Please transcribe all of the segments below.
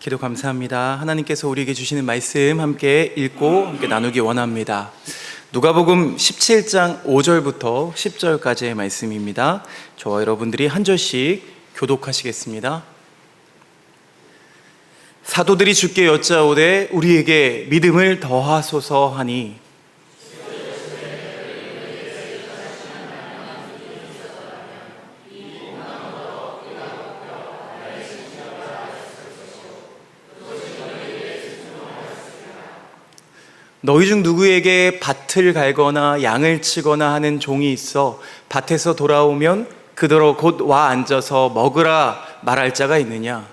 기도 감사합니다. 하나님께서 우리에게 주시는 말씀 함께 읽고 함께 나누기 원합니다. 누가복음 17장 5절부터 10절까지의 말씀입니다. 저와 여러분들이 한 절씩 교독하시겠습니다. 사도들이 주께 여짜오되 우리에게 믿음을 더하소서 하니 너희 중 누구에게 밭을 갈거나 양을 치거나 하는 종이 있어 밭에서 돌아오면 그대로 곧 와 앉아서 먹으라 말할 자가 있느냐?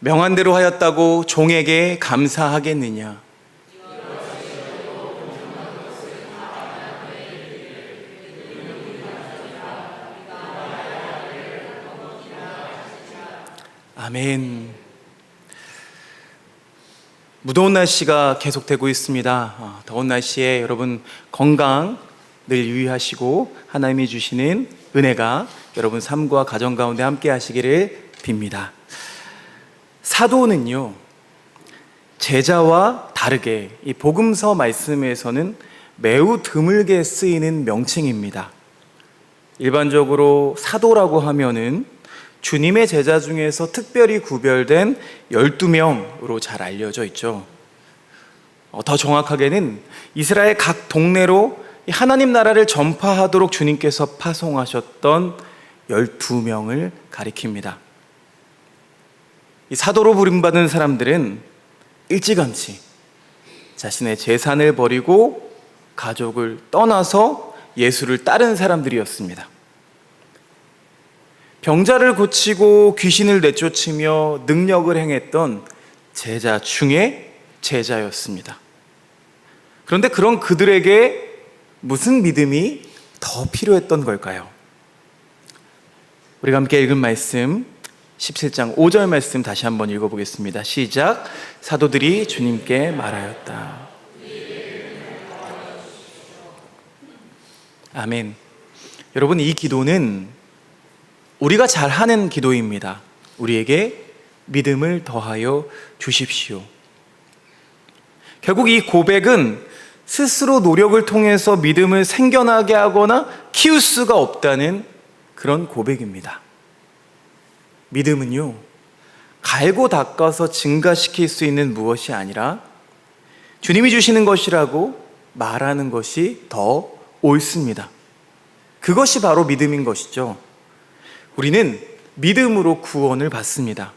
명한 대로 하였다고 종에게 감사하겠느냐? 아멘. 무더운 날씨가 계속되고 있습니다. 어, 더운 날씨에 여러분 건강 늘 유의하시고 하나님이 주시는 은혜가 여러분 삶과 가정 가운데 함께 하시기를 빕니다. 사도는요, 제자와 다르게 이 복음서 말씀에서는 매우 드물게 쓰이는 명칭입니다. 일반적으로 사도라고 하면은 주님의 제자 중에서 특별히 구별된 12명으로 잘 알려져 있죠. 어, 더 정확하게는 이스라엘 각 동네로 하나님 나라를 전파하도록 주님께서 파송하셨던 12명을 가리킵니다. 이 사도로 부름받은 사람들은 일찌감치 자신의 재산을 버리고 가족을 떠나서 예수를 따른 사람들이었습니다. 병자를 고치고 귀신을 내쫓으며 능력을 행했던 제자 중에 제자였습니다. 그런데 그런 그들에게 무슨 믿음이 더 필요했던 걸까요? 우리가 함께 읽은 말씀 17장 5절 말씀 다시 한번 읽어보겠습니다. 시작. 사도들이 주님께 말하였다. 아멘. 여러분, 이 기도는 우리가 잘 하는 기도입니다. 우리에게 믿음을 더하여 주십시오. 결국 이 고백은 스스로 노력을 통해서 믿음을 생겨나게 하거나 키울 수가 없다는 그런 고백입니다. 믿음은요, 갈고 닦아서 증가시킬 수 있는 무엇이 아니라 주님이 주시는 것이라고 말하는 것이 더 옳습니다. 그것이 바로 믿음인 것이죠. 우리는 믿음으로 구원을 받습니다.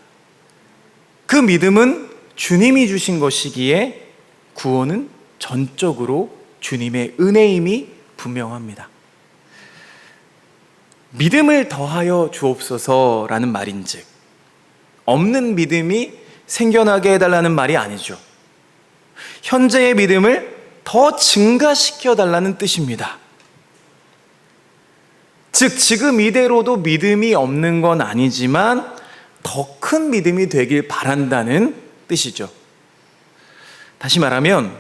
그 믿음은 주님이 주신 것이기에 구원은 전적으로 주님의 은혜임이 분명합니다. 믿음을 더하여 주옵소서라는 말인즉 없는 믿음이 생겨나게 해달라는 말이 아니죠. 현재의 믿음을 더 증가시켜 달라는 뜻입니다. 즉, 지금 이대로도 믿음이 없는 건 아니지만 더 큰 믿음이 되길 바란다는 뜻이죠. 다시 말하면,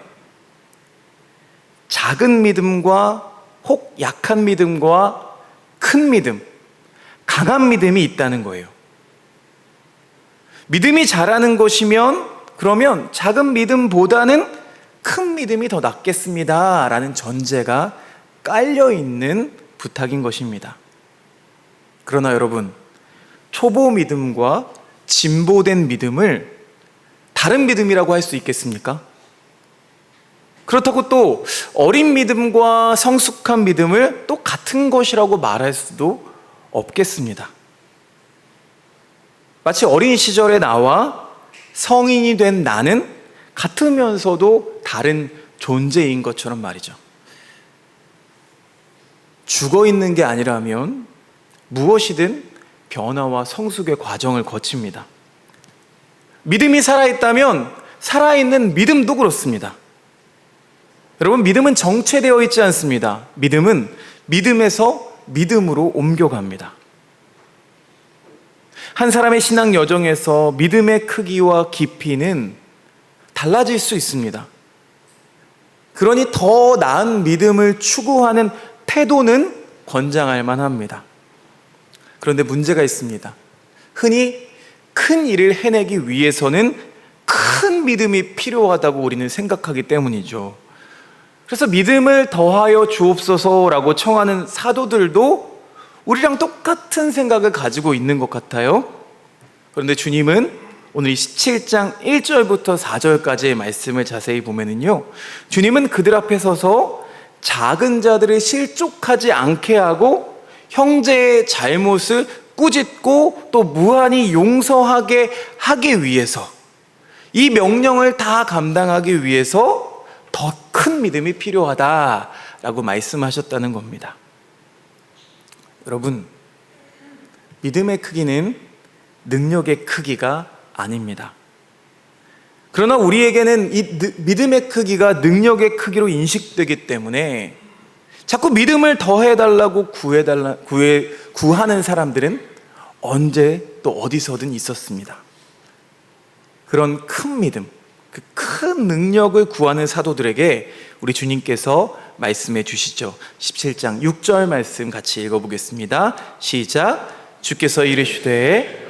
작은 믿음과 혹 약한 믿음과 큰 믿음, 강한 믿음이 있다는 거예요. 믿음이 자라는 것이면 그러면 작은 믿음보다는 큰 믿음이 더 낫겠습니다. 라는 전제가 깔려 있는 부탁인 것입니다. 그러나 여러분, 초보 믿음과 진보된 믿음을 다른 믿음이라고 할 수 있겠습니까? 그렇다고 또 어린 믿음과 성숙한 믿음을 또 같은 것이라고 말할 수도 없겠습니다. 마치 어린 시절에 나와 성인이 된 나는 같으면서도 다른 존재인 것처럼 말이죠. 죽어 있는 게 아니라면 무엇이든 변화와 성숙의 과정을 거칩니다. 믿음이 살아있다면 살아있는 믿음도 그렇습니다. 여러분, 믿음은 정체되어 있지 않습니다. 믿음은 믿음에서 믿음으로 옮겨갑니다. 한 사람의 신앙 여정에서 믿음의 크기와 깊이는 달라질 수 있습니다. 그러니 더 나은 믿음을 추구하는 태도는 권장할 만합니다. 그런데 문제가 있습니다. 흔히 큰 일을 해내기 위해서는 큰 믿음이 필요하다고 우리는 생각하기 때문이죠. 그래서 믿음을 더하여 주옵소서라고 청하는 사도들도 우리랑 똑같은 생각을 가지고 있는 것 같아요. 그런데 주님은 오늘 이 17장 1절부터 4절까지의 말씀을 자세히 보면은요. 주님은 그들 앞에 서서 작은 자들을 실족하지 않게 하고 형제의 잘못을 꾸짖고 또 무한히 용서하게 하기 위해서 이 명령을 다 감당하기 위해서 더 큰 믿음이 필요하다라고 말씀하셨다는 겁니다. 여러분, 믿음의 크기는 능력의 크기가 아닙니다. 그러나 우리에게는 이 믿음의 크기가 능력의 크기로 인식되기 때문에 자꾸 믿음을 더해달라고 구해달라, 구해, 구하는 사람들은 언제 또 어디서든 있었습니다. 그런 큰 믿음, 그 큰 능력을 구하는 사도들에게 우리 주님께서 말씀해 주시죠. 17장 6절 말씀 같이 읽어보겠습니다. 시작. 주께서 이르시되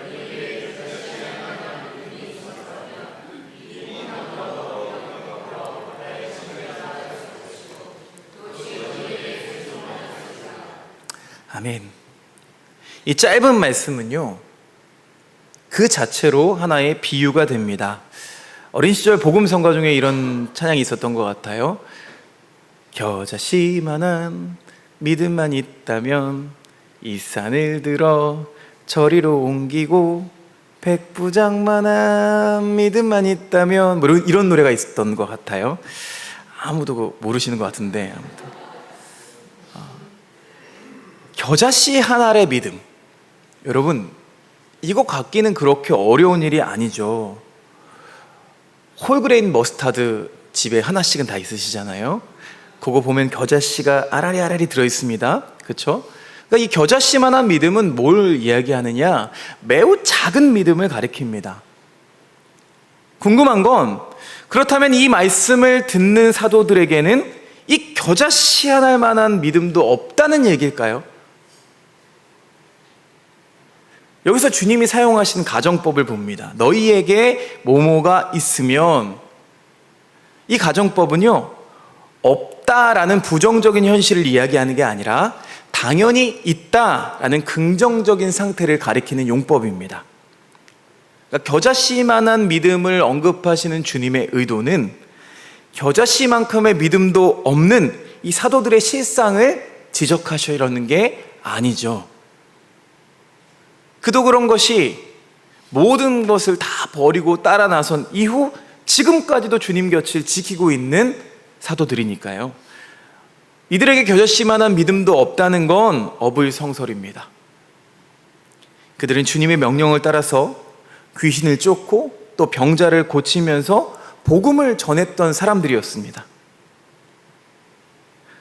아멘. 이 짧은 말씀은요, 그 자체로 하나의 비유가 됩니다. 어린 시절 복음 성가 중에 이런 찬양이 있었던 것 같아요. 겨자씨만한 믿음만 있다면 이 산을 들어 저리로 옮기고 백부장만한 믿음만 있다면 뭐 이런 노래가 있었던 것 같아요. 아무도 모르시는 것 같은데 아무튼 겨자씨 하나의 믿음. 여러분, 이거 갖기는 그렇게 어려운 일이 아니죠. 홀그레인 머스타드 집에 하나씩은 다 있으시잖아요. 그거 보면 겨자씨가 아라리 아라리 들어 있습니다. 그렇죠? 그러니까 이 겨자씨만한 믿음은 뭘 이야기하느냐? 매우 작은 믿음을 가리킵니다. 궁금한 건 그렇다면 이 말씀을 듣는 사도들에게는 이 겨자씨 하나만한 믿음도 없다는 얘기일까요? 여기서 주님이 사용하신 가정법을 봅니다. 너희에게 뭐뭐가 있으면 이 가정법은요, 없다라는 부정적인 현실을 이야기하는 게 아니라 당연히 있다라는 긍정적인 상태를 가리키는 용법입니다. 그러니까 겨자씨만한 믿음을 언급하시는 주님의 의도는 겨자씨만큼의 믿음도 없는 이 사도들의 실상을 지적하시려는 게 아니죠. 그도 그런 것이 모든 것을 다 버리고 따라 나선 이후 지금까지도 주님 곁을 지키고 있는 사도들이니까요. 이들에게 겨자씨만한 믿음도 없다는 건 어불성설입니다. 그들은 주님의 명령을 따라서 귀신을 쫓고 또 병자를 고치면서 복음을 전했던 사람들이었습니다.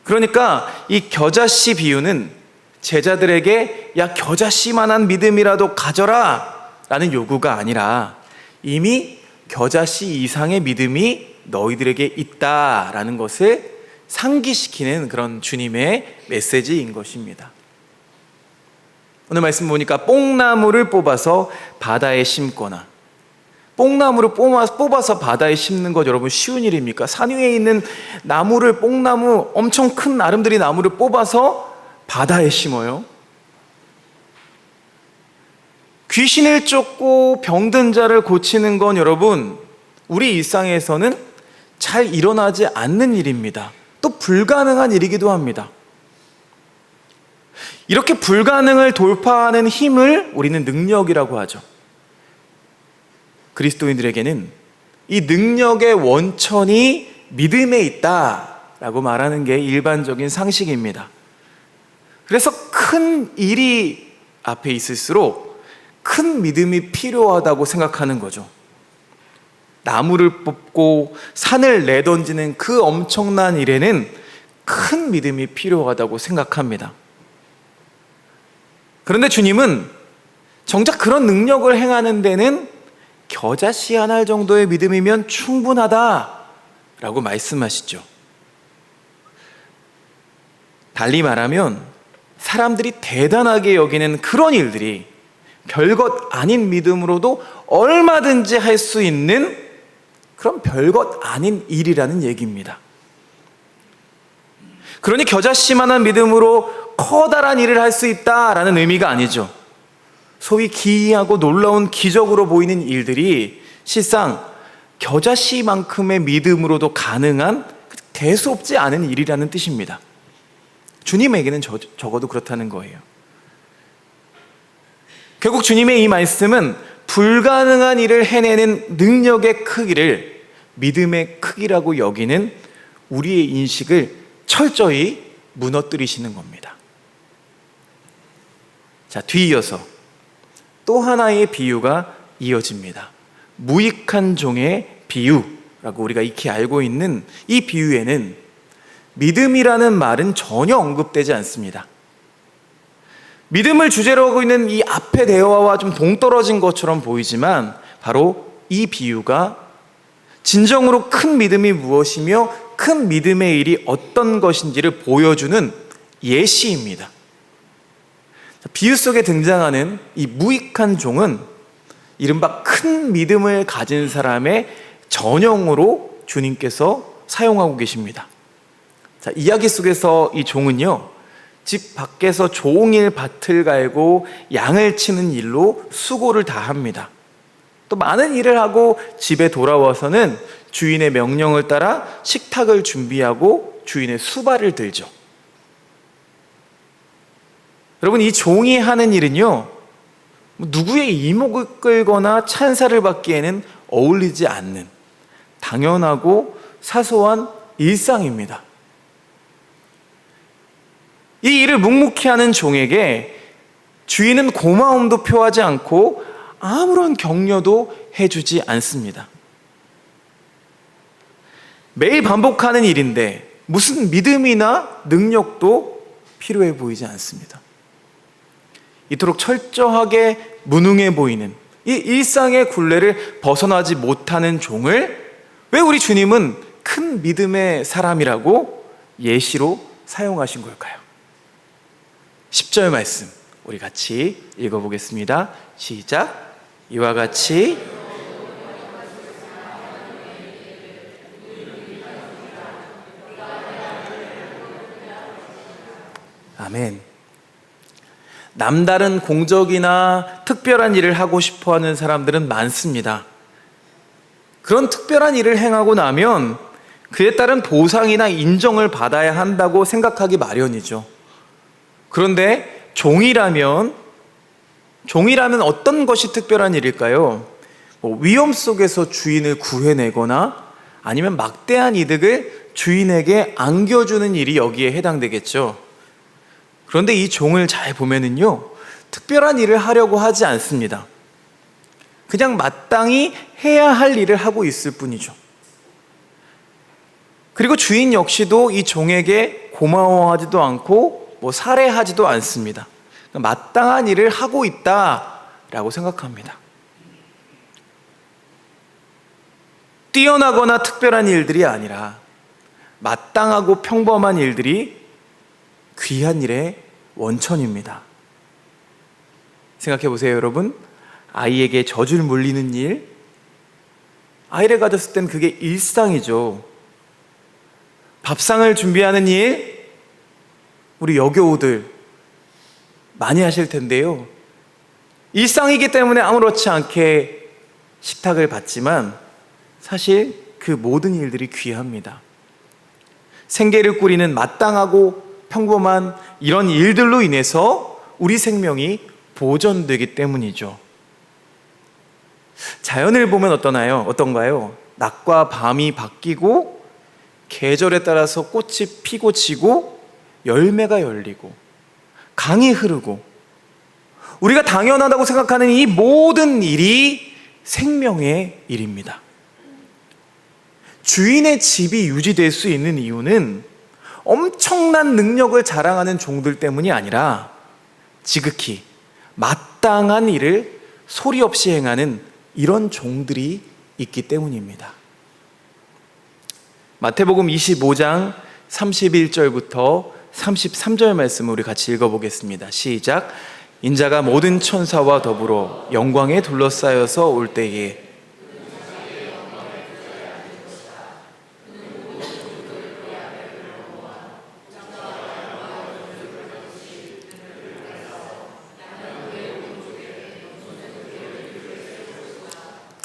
그러니까 이 겨자씨 비유는 제자들에게 야 겨자씨만한 믿음이라도 가져라 라는 요구가 아니라 이미 겨자씨 이상의 믿음이 너희들에게 있다라는 것을 상기시키는 그런 주님의 메시지인 것입니다. 오늘 말씀 보니까 뽕나무를 뽑아서 바다에 심거나 뽕나무를 뽑아서 바다에 심는 것 여러분 쉬운 일입니까? 산 위에 있는 나무를 뽕나무 엄청 큰 나름들이 나무를 뽑아서 바다에 심어요. 귀신을 쫓고 병든 자를 고치는 건 여러분, 우리 일상에서는 잘 일어나지 않는 일입니다. 또 불가능한 일이기도 합니다. 이렇게 불가능을 돌파하는 힘을 우리는 능력이라고 하죠. 그리스도인들에게는 이 능력의 원천이 믿음에 있다라고 말하는 게 일반적인 상식입니다. 그래서 큰 일이 앞에 있을수록 큰 믿음이 필요하다고 생각하는 거죠. 나무를 뽑고 산을 내던지는 그 엄청난 일에는 큰 믿음이 필요하다고 생각합니다. 그런데 주님은 정작 그런 능력을 행하는 데는 겨자씨 한알 정도의 믿음이면 충분하다라고 말씀하시죠. 달리 말하면 사람들이 대단하게 여기는 그런 일들이 별것 아닌 믿음으로도 얼마든지 할 수 있는 그런 별것 아닌 일이라는 얘기입니다. 그러니 겨자씨만한 믿음으로 커다란 일을 할 수 있다라는 의미가 아니죠. 소위 기이하고 놀라운 기적으로 보이는 일들이 실상 겨자씨만큼의 믿음으로도 가능한 대수없지 않은 일이라는 뜻입니다. 주님에게는 저, 적어도 그렇다는 거예요. 결국 주님의 이 말씀은 불가능한 일을 해내는 능력의 크기를 믿음의 크기라고 여기는 우리의 인식을 철저히 무너뜨리시는 겁니다. 자, 뒤이어서 또 하나의 비유가 이어집니다. 무익한 종의 비유라고 우리가 익히 알고 있는 이 비유에는 믿음이라는 말은 전혀 언급되지 않습니다. 믿음을 주제로 하고 있는 이 앞의 대화와 좀 동떨어진 것처럼 보이지만 바로 이 비유가 진정으로 큰 믿음이 무엇이며 큰 믿음의 일이 어떤 것인지를 보여주는 예시입니다. 비유 속에 등장하는 이 무익한 종은 이른바 큰 믿음을 가진 사람의 전형으로 주님께서 사용하고 계십니다. 자, 이야기 속에서 이 종은요, 집 밖에서 종일 밭을 갈고 양을 치는 일로 수고를 다 합니다. 또 많은 일을 하고 집에 돌아와서는 주인의 명령을 따라 식탁을 준비하고 주인의 수발을 들죠. 여러분, 이 종이 하는 일은요, 누구의 이목을 끌거나 찬사를 받기에는 어울리지 않는 당연하고 사소한 일상입니다. 이 일을 묵묵히 하는 종에게 주인은 고마움도 표하지 않고 아무런 격려도 해주지 않습니다. 매일 반복하는 일인데 무슨 믿음이나 능력도 필요해 보이지 않습니다. 이토록 철저하게 무능해 보이는 이 일상의 굴레를 벗어나지 못하는 종을 왜 우리 주님은 큰 믿음의 사람이라고 예시로 사용하신 걸까요? 10절 말씀 우리 같이 읽어보겠습니다. 시작. 이와 같이 아멘. 남다른 공적이나 특별한 일을 하고 싶어 하는 사람들은 많습니다. 그런 특별한 일을 행하고 나면 그에 따른 보상이나 인정을 받아야 한다고 생각하기 마련이죠. 그런데 종이라면 종이라면 어떤 것이 특별한 일일까요? 뭐 위험 속에서 주인을 구해내거나 아니면 막대한 이득을 주인에게 안겨주는 일이 여기에 해당되겠죠. 그런데 이 종을 잘 보면은요, 특별한 일을 하려고 하지 않습니다. 그냥 마땅히 해야 할 일을 하고 있을 뿐이죠. 그리고 주인 역시도 이 종에게 고마워하지도 않고 뭐 살해하지도 않습니다. 마땅한 일을 하고 있다라고 생각합니다. 뛰어나거나 특별한 일들이 아니라 마땅하고 평범한 일들이 귀한 일의 원천입니다. 생각해 보세요, 여러분. 아이에게 젖을 물리는 일, 아이를 가졌을 땐 그게 일상이죠. 밥상을 준비하는 일, 우리 여교우들 많이 하실 텐데요. 일상이기 때문에 아무렇지 않게 식탁을 받지만 사실 그 모든 일들이 귀합니다. 생계를 꾸리는 마땅하고 평범한 이런 일들로 인해서 우리 생명이 보존되기 때문이죠. 자연을 보면 어떠나요? 어떤가요? 낮과 밤이 바뀌고 계절에 따라서 꽃이 피고 지고 열매가 열리고 강이 흐르고 우리가 당연하다고 생각하는 이 모든 일이 생명의 일입니다. 주인의 집이 유지될 수 있는 이유는 엄청난 능력을 자랑하는 종들 때문이 아니라 지극히 마땅한 일을 소리 없이 행하는 이런 종들이 있기 때문입니다. 마태복음 25장 31절부터 33절 말씀을 우리 같이 읽어보겠습니다. 시작. 인자가 모든 천사와 더불어 영광에 둘러싸여서 올 때에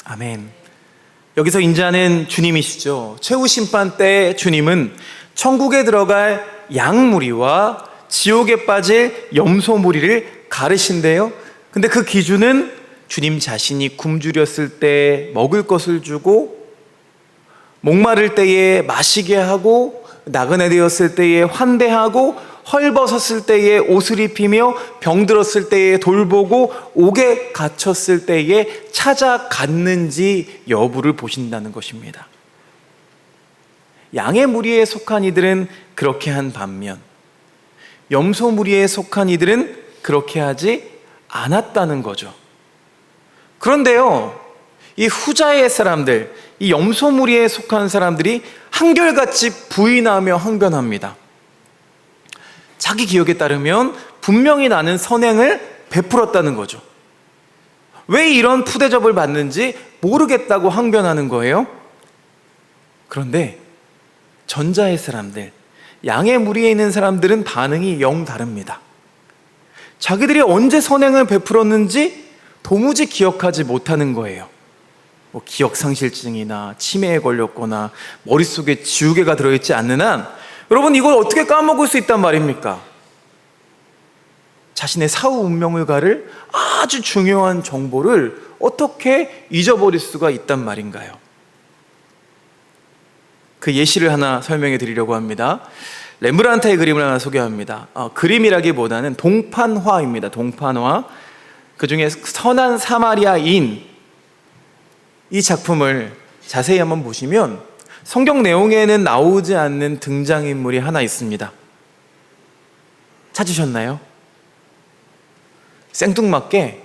아멘. 여기서 인자는 주님이시죠. 최후 심판 때 주님은 천국에 들어갈 양무리와 지옥에 빠질 염소무리를 가르신대요. 근데 그 기준은 주님 자신이 굶주렸을 때 먹을 것을 주고 목마를 때에 마시게 하고 나그네 되었을 때에 환대하고 헐벗었을 때에 옷을 입히며 병들었을 때에 돌보고 옥에 갇혔을 때에 찾아갔는지 여부를 보신다는 것입니다. 양의 무리에 속한 이들은 그렇게 한 반면 염소 무리에 속한 이들은 그렇게 하지 않았다는 거죠. 그런데요, 이 후자의 사람들, 이 염소 무리에 속한 사람들이 한결같이 부인하며 항변합니다. 자기 기억에 따르면 분명히 나는 선행을 베풀었다는 거죠. 왜 이런 푸대접을 받는지 모르겠다고 항변하는 거예요. 그런데 전자의 사람들, 양의 무리에 있는 사람들은 반응이 영 다릅니다. 자기들이 언제 선행을 베풀었는지 도무지 기억하지 못하는 거예요. 뭐 기억상실증이나 치매에 걸렸거나 머릿속에 지우개가 들어있지 않는 한 여러분 이걸 어떻게 까먹을 수 있단 말입니까? 자신의 사후 운명을 가를 아주 중요한 정보를 어떻게 잊어버릴 수가 있단 말인가요? 그 예시를 하나 설명해 드리려고 합니다. 렘브란트의 그림을 하나 소개합니다. 어, 그림이라기보다는 동판화입니다. 동판화. 그 중에 선한 사마리아인 이 작품을 자세히 한번 보시면 성경 내용에는 나오지 않는 등장인물이 하나 있습니다. 찾으셨나요? 생뚱맞게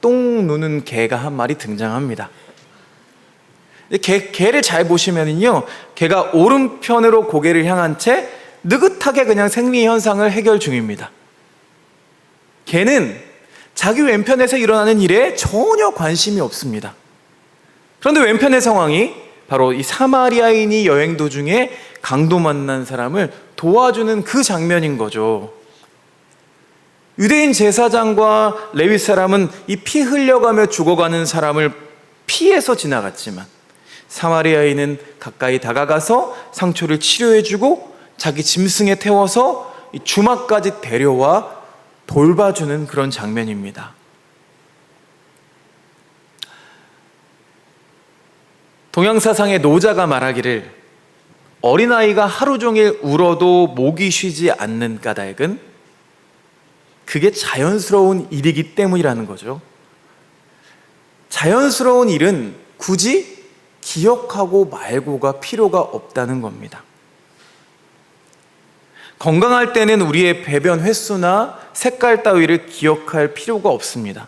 똥 누는 개가 한 마리 등장합니다. 개, 개를 잘 보시면요, 개가 오른편으로 고개를 향한 채 느긋하게 그냥 생리 현상을 해결 중입니다. 개는 자기 왼편에서 일어나는 일에 전혀 관심이 없습니다. 그런데 왼편의 상황이 바로 이 사마리아인이 여행 도중에 강도 만난 사람을 도와주는 그 장면인 거죠. 유대인 제사장과 레위 사람은 이 피 흘려가며 죽어가는 사람을 피해서 지나갔지만 사마리아인은 가까이 다가가서 상처를 치료해주고 자기 짐승에 태워서 주막까지 데려와 돌봐주는 그런 장면입니다. 동양사상의 노자가 말하기를 어린아이가 하루 종일 울어도 목이 쉬지 않는 까닭은 그게 자연스러운 일이기 때문이라는 거죠. 자연스러운 일은 굳이 기억하고 말고가 필요가 없다는 겁니다. 건강할 때는 우리의 배변 횟수나 색깔 따위를 기억할 필요가 없습니다.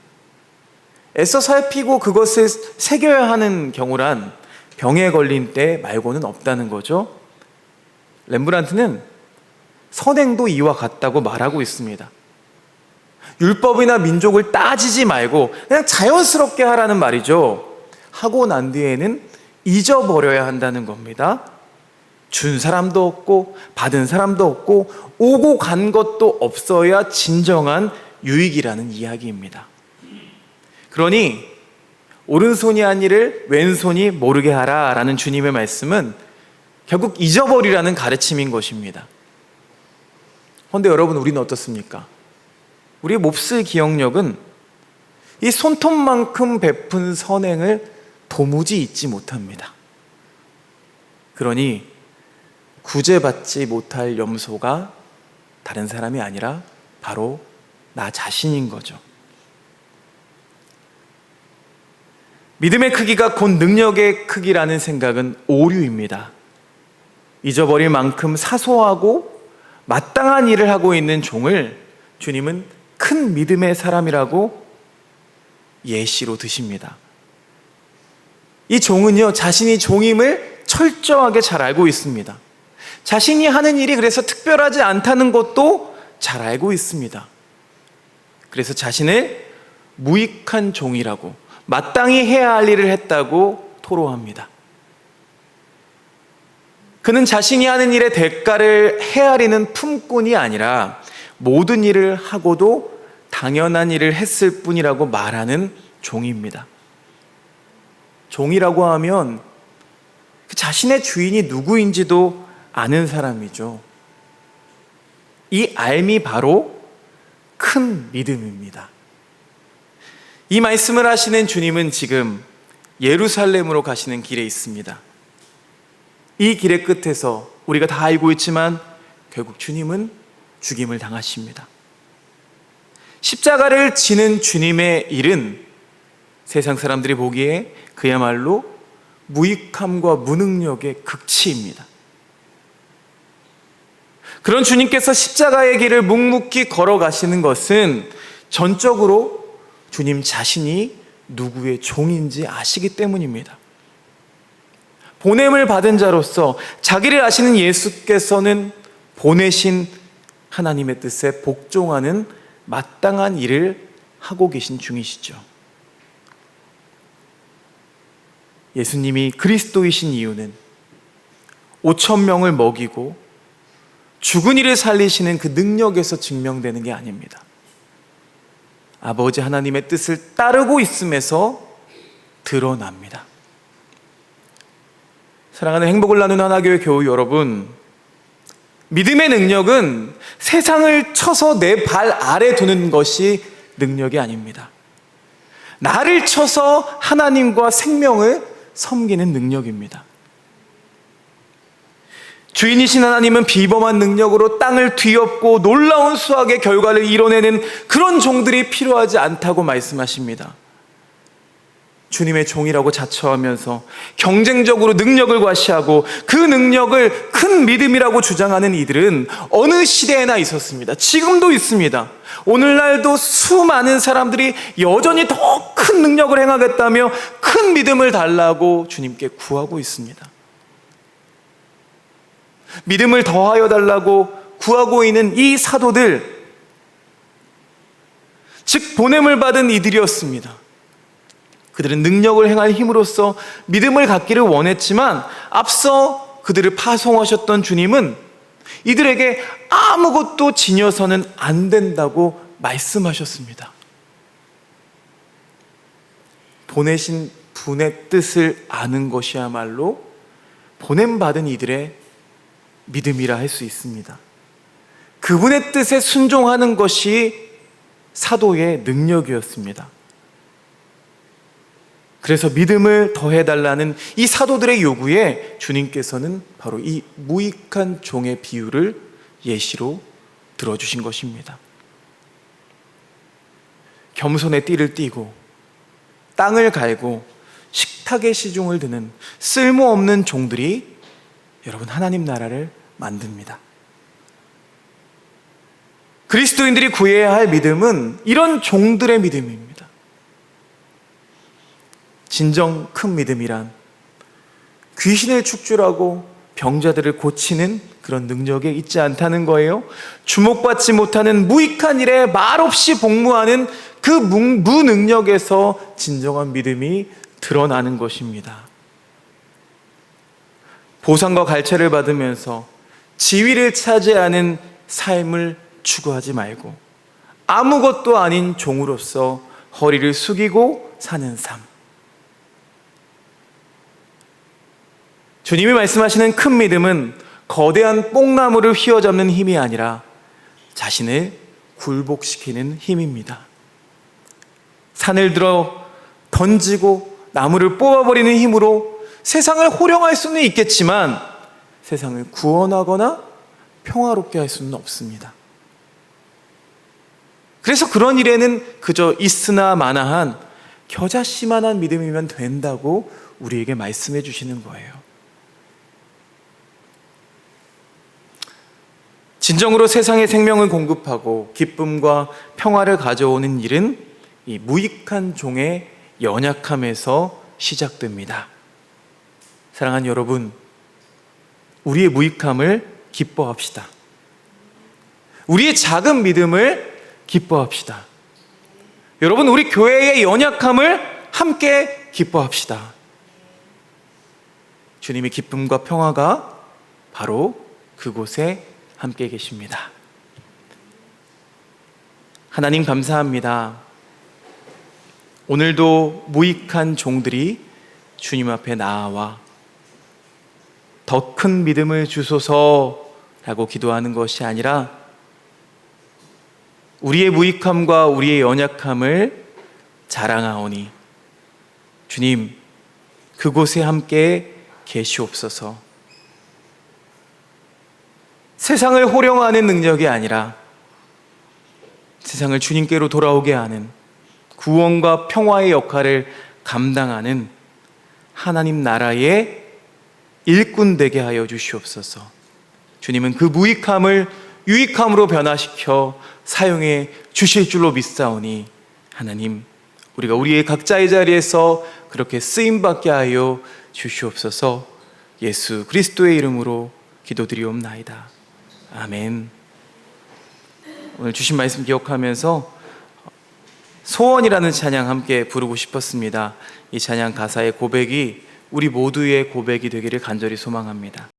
애써 살피고 그것을 새겨야 하는 경우란 병에 걸린 때 말고는 없다는 거죠. 렘브란트는 선행도 이와 같다고 말하고 있습니다. 율법이나 민족을 따지지 말고 그냥 자연스럽게 하라는 말이죠. 하고 난 뒤에는 잊어버려야 한다는 겁니다. 준 사람도 없고 받은 사람도 없고 오고 간 것도 없어야 진정한 유익이라는 이야기입니다. 그러니 오른손이 한 일을 왼손이 모르게 하라 라는 주님의 말씀은 결국 잊어버리라는 가르침인 것입니다. 그런데 여러분 우리는 어떻습니까? 우리의 몹쓸 기억력은 이 손톱만큼 베푼 선행을 도무지 잊지 못합니다. 그러니 구제받지 못할 염소가 다른 사람이 아니라 바로 나 자신인 거죠. 믿음의 크기가 곧 능력의 크기라는 생각은 오류입니다. 잊어버릴 만큼 사소하고 마땅한 일을 하고 있는 종을 주님은 큰 믿음의 사람이라고 예시로 드십니다. 이 종은요, 자신이 종임을 철저하게 잘 알고 있습니다. 자신이 하는 일이 그래서 특별하지 않다는 것도 잘 알고 있습니다. 그래서 자신을 무익한 종이라고 마땅히 해야 할 일을 했다고 토로합니다. 그는 자신이 하는 일의 대가를 헤아리는 품꾼이 아니라 모든 일을 하고도 당연한 일을 했을 뿐이라고 말하는 종입니다. 종이라고 하면 그 자신의 주인이 누구인지도 아는 사람이죠. 이 알미 바로 큰 믿음입니다. 이 말씀을 하시는 주님은 지금 예루살렘으로 가시는 길에 있습니다. 이 길의 끝에서 우리가 다 알고 있지만 결국 주님은 죽임을 당하십니다. 십자가를 지는 주님의 일은 세상 사람들이 보기에 그야말로 무익함과 무능력의 극치입니다. 그런 주님께서 십자가의 길을 묵묵히 걸어가시는 것은 전적으로 주님 자신이 누구의 종인지 아시기 때문입니다. 보냄을 받은 자로서 자기를 아시는 예수께서는 보내신 하나님의 뜻에 복종하는 마땅한 일을 하고 계신 중이시죠. 예수님이 그리스도이신 이유는 5천 명을 먹이고 죽은 이를 살리시는 그 능력에서 증명되는 게 아닙니다. 아버지 하나님의 뜻을 따르고 있음에서 드러납니다. 사랑하는 행복을 나누는 하나교회 교우 여러분, 믿음의 능력은 세상을 쳐서 내 발 아래 두는 것이 능력이 아닙니다. 나를 쳐서 하나님과 생명을 섬기는 능력입니다. 주인이신 하나님은 비범한 능력으로 땅을 뒤엎고 놀라운 수학의 결과를 이뤄내는 그런 종들이 필요하지 않다고 말씀하십니다. 주님의 종이라고 자처하면서 경쟁적으로 능력을 과시하고 그 능력을 큰 믿음이라고 주장하는 이들은 어느 시대에나 있었습니다. 지금도 있습니다. 오늘날도 수많은 사람들이 여전히 더 큰 능력을 행하겠다며 큰 믿음을 달라고 주님께 구하고 있습니다. 믿음을 더하여 달라고 구하고 있는 이 사도들, 즉, 보냄을 받은 이들이었습니다. 그들은 능력을 행할 힘으로써 믿음을 갖기를 원했지만 앞서 그들을 파송하셨던 주님은 이들에게 아무것도 지녀서는 안 된다고 말씀하셨습니다. 보내신 분의 뜻을 아는 것이야말로 보냄받은 이들의 믿음이라 할 수 있습니다. 그분의 뜻에 순종하는 것이 사도의 능력이었습니다. 그래서 믿음을 더해달라는 이 사도들의 요구에 주님께서는 바로 이 무익한 종의 비유를 예시로 들어주신 것입니다. 겸손의 띠를 띠고 땅을 갈고 식탁에 시중을 드는 쓸모없는 종들이 여러분 하나님 나라를 만듭니다. 그리스도인들이 구해야 할 믿음은 이런 종들의 믿음입니다. 진정 큰 믿음이란 귀신을 축출하고 병자들을 고치는 그런 능력에 있지 않다는 거예요. 주목받지 못하는 무익한 일에 말없이 복무하는 그 무능력에서 진정한 믿음이 드러나는 것입니다. 보상과 갈채를 받으면서 지위를 차지하는 삶을 추구하지 말고 아무것도 아닌 종으로서 허리를 숙이고 사는 삶. 주님이 말씀하시는 큰 믿음은 거대한 뽕나무를 휘어잡는 힘이 아니라 자신을 굴복시키는 힘입니다. 산을 들어 던지고 나무를 뽑아버리는 힘으로 세상을 호령할 수는 있겠지만 세상을 구원하거나 평화롭게 할 수는 없습니다. 그래서 그런 일에는 그저 있으나 마나한 겨자씨만한 믿음이면 된다고 우리에게 말씀해 주시는 거예요. 진정으로 세상의 생명을 공급하고 기쁨과 평화를 가져오는 일은 이 무익한 종의 연약함에서 시작됩니다. 사랑하는 여러분, 우리의 무익함을 기뻐합시다. 우리의 작은 믿음을 기뻐합시다. 여러분, 우리 교회의 연약함을 함께 기뻐합시다. 주님의 기쁨과 평화가 바로 그곳에 함께 계십니다. 하나님 감사합니다. 오늘도 무익한 종들이 주님 앞에 나와 더 큰 믿음을 주소서라고 기도하는 것이 아니라 우리의 무익함과 우리의 연약함을 자랑하오니 주님 그곳에 함께 계시옵소서. 세상을 호령하는 능력이 아니라 세상을 주님께로 돌아오게 하는 구원과 평화의 역할을 감당하는 하나님 나라의 일꾼 되게 하여 주시옵소서. 주님은 그 무익함을 유익함으로 변화시켜 사용해 주실 줄로 믿사오니 하나님 우리가 우리의 각자의 자리에서 그렇게 쓰임 받게 하여 주시옵소서. 예수 그리스도의 이름으로 기도드리옵나이다. 아멘. 오늘 주신 말씀 기억하면서 소원이라는 찬양 함께 부르고 싶었습니다. 이 찬양 가사의 고백이 우리 모두의 고백이 되기를 간절히 소망합니다.